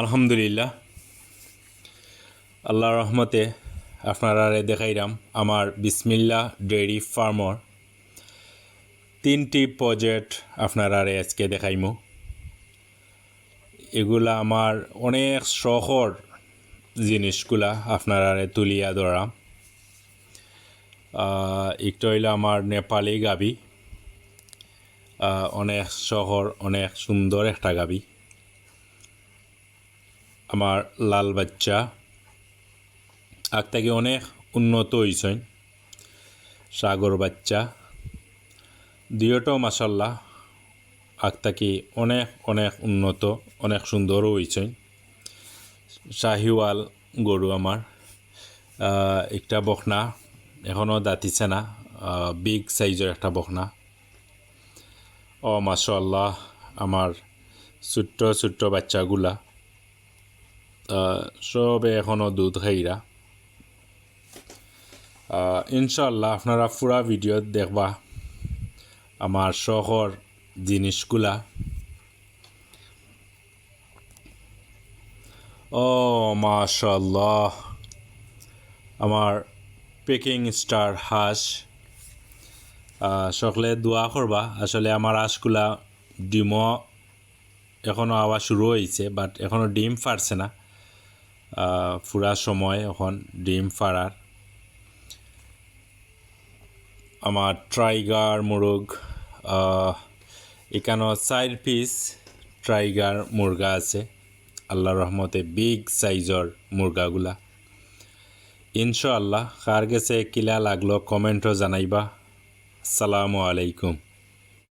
আলহামদুলিল্লাহ। আল্লাহ রহমতে আপনারা দেখাইলাম আমার বিসমিল্লা ডেয়ারি ফার্মর তিনটি প্রজেক্ট আপনারা আজকে দেখাইমু। এগুলা আমার অনেক শহর জিনিসগুলা আপনারা তুলিয়া ধরাম। একটা হইল আমার নেপালি গাবি। অনেক শহর অনেক সুন্দর একটা গাবি। আমার লাল বাচ্চা। আগ থেকে অনেক উন্নত হয়েছেন সাগর বাচ্চা। দুইটাও মাসাল্লাহ আগ থেকে অনেক অনেক উন্নত, অনেক সুন্দরও হয়েছেন শাহিওয়াল গরু আমার। একটা বখনা এখনও দাঁতিছে না। বিগ সাইজের একটা বখনা ও মাসাল্লাহ আমার ছোট্ট ছোট্ট বাচ্চাগুলা। সবে এখনও দুধ খাইরা ইনশাল্লাহ আপনারা পুরা ভিডিও দেখবা আমার শহর জিনিসগুলা। ও মাশাল্লাহ আমার পেকিং স্টার হাঁস। সকলে দোয়া করবা। আসলে আমার হাঁসগুলা ডিমও এখনও আওয়া শুরু হয়েছে বাট এখনও ডিম ফাটছে না। ফুরা সময় এখন ডিম ফাড়ার। আমার ট্রাইগার মুরগ আহ, এখানেও চার পিস ট্রাইগার মুরগা আছে। আল্লাহ রহমতে বিগ সাইজর মুরগাগুলা। ইনশাআল্লাহ কার গেছে কিলা লাগল কমেন্টও জানাইবা। আসসালামু আলাইকুম।